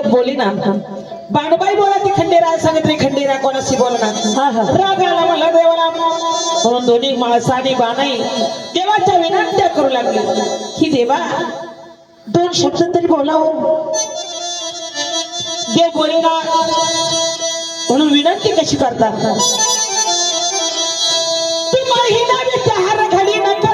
बोली ना बाणबाई बोला ती खंडेरा सांगत रे खंडेरा कोणाशी बोलणार? राग आला मला देवाला. म्हणून दोन्ही माणसाने बाणाई देवाच्या विनंत्या करू लागली. की देवा दोन शब्द तरी बोलाव. देव बोलेना म्हणून विनंती कशी करतात? तुम्ही नावे चहार घडी नका.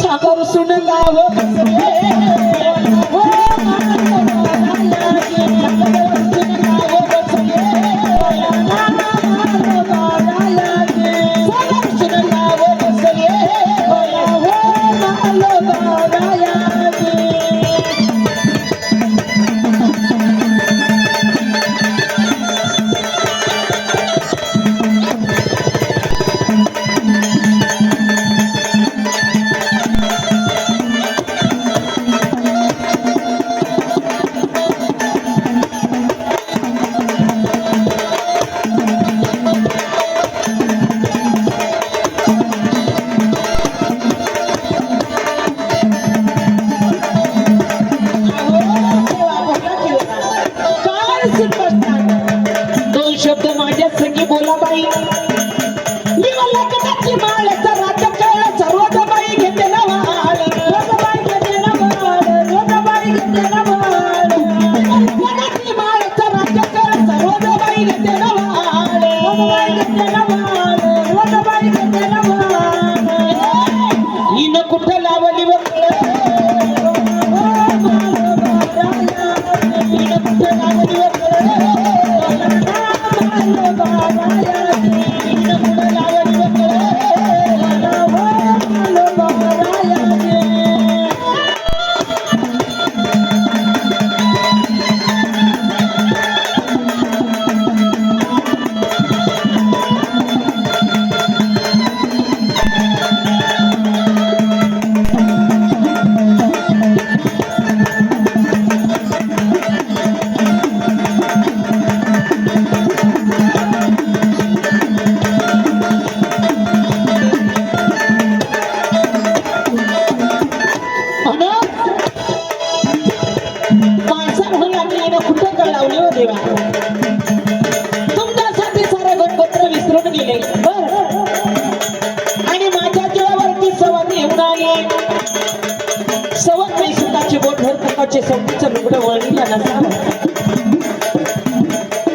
सागर सुन गाव दोन शब्द माझ्या संगी बोला बाई. मी मला कदाची माळ सवत येऊन आली नाही सुखाचे बोट भर प्रकारचे सवतीचं लुगडं वळणीला नसावं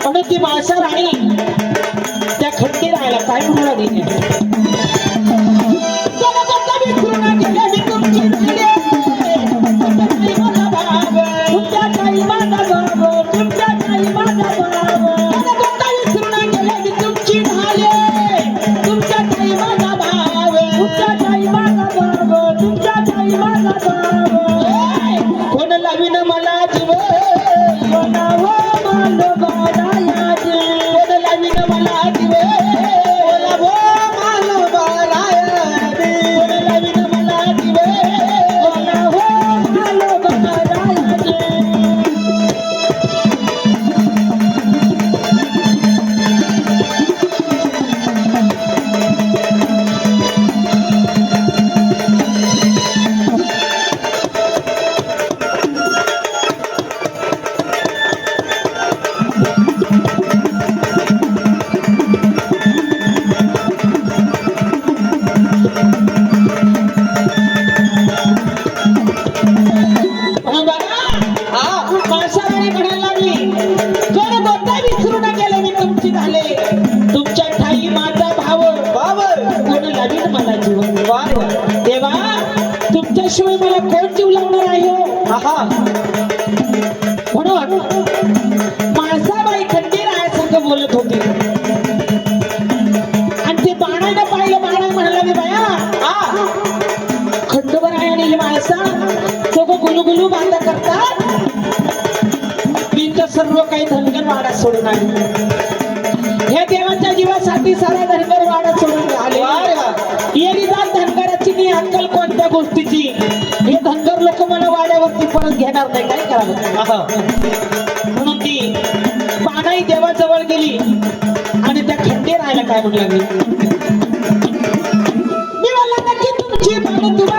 म्हणून ती माणसा राणी त्या खंडी राहायला काय म्हणून अशा वेळी म्हणायला लागली गड गोता विसरून तुमच्या ठाई माझा भाव बावर कोण लागेल मला जीवन देवा. तुमच्याशिवाय मला कोण जीव लागणार आहे हो? म्हणून माणसाबाई खंडे रायासारखं बोलत होते. आणि ते बाणानं पाहिलं बाणा म्हणाला मी बाया आ खंडोबा रायाने माणसा तो गुलू गुलू करतात. वाढत सोडून आले देवाच्या जीवासाठी सारा धनगर वाढत सोडून आले येली धनगराची मी अक्कल कोणत्या गोष्टीची? हे धनगर लोक मला वाड्यावरती परत घेणार नाही काय करावं? म्हणून ती पानाई देवाजवळ गेली. आणि त्या खंडे राहायला काय म्हणू लागली? मी म्हणला की तुमची पानं तुम्हाला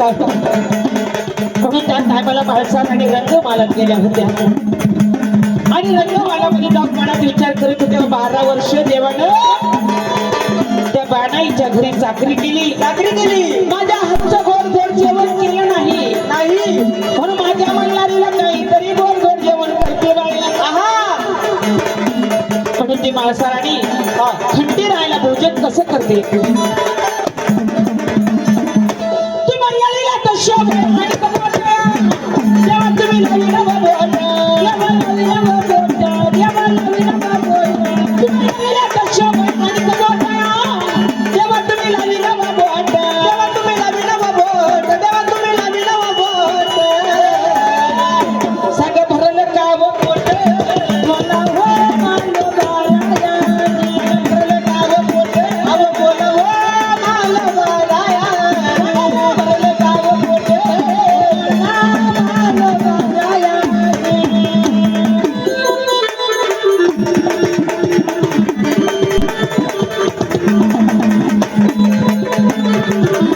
म्हणून तुम्ही त्या टायमाला बाळासाहेब आणि रंगमालात गेल्या होत्या. आणि रंगमालामध्ये जाऊन मनात विचार करत होते. बारा वर्ष देवानं त्या बाणाईच्या घरी चाकरी केली. चाकरी केली. माझ्या हातचं गोड गोड जेवण केलं नाही. नाही. म्हणून माझ्या नाही तरी गोड गोड जेवण करते म्हणून ती माळसाराणी खंडी राहायला भोजन कसं करते? সব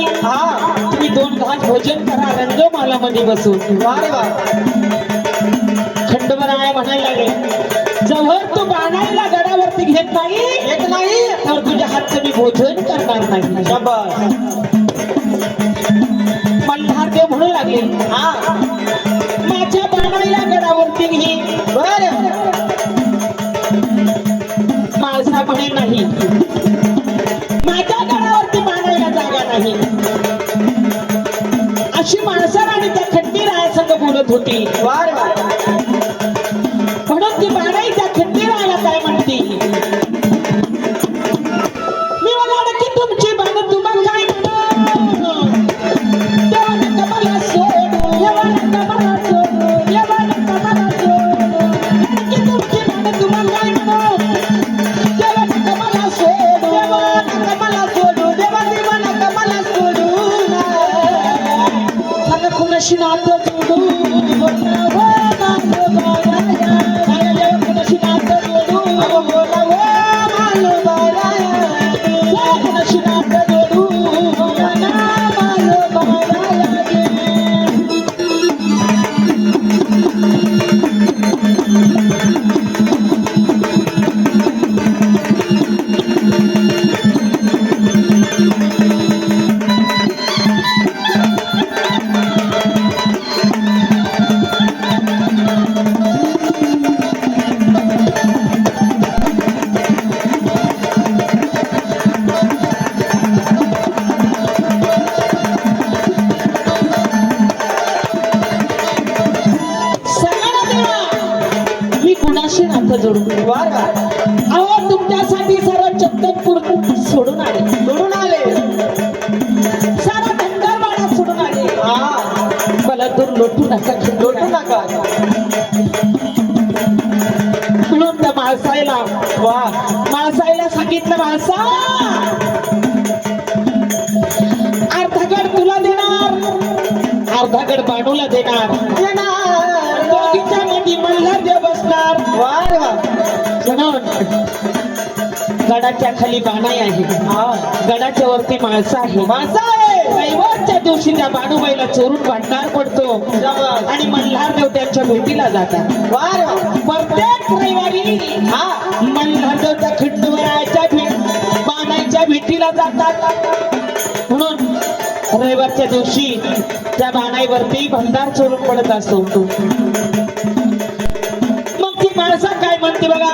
हा तुम्ही दोन घास भोजन करा मध्ये बसून. वारे वा. खंडोबराया म्हणायला लागले जवळ तू बाणायला गडावरती घेत नाही येत नाही. तर तुझ्या हातचं मी भोजन करणार नाही. शाबास. मल्हार देव म्हणू लागले हा. pintuara लोटू नका लोटू नका. म्हणून त्या वा. सांगितलं माणसा. अर्धागड तुला देणार. अर्धागड बाणूला देणार. येणार दोघींच्या मध्ये मल्हार देव बसणार. वा रे वा. म्हणून गडाच्या खाली बाणाई आहे. गडाच्या वरती माणसं आहे. माणसं रविवारच्या दिवशी त्या बाणूबाईला चोरून भांडणार पडतो. आणि मल्हार देव त्यांच्या भेटीला जातात. प्रत्येक रविवारी हा मल्हार देव त्या खंडवराच्या भेट बाणाईच्या भेटीला जातात. म्हणून रविवारच्या दिवशी त्या बाणाईवरती भंडार चोरून पडत असतो. मग ती माणसा काय म्हणते बघा?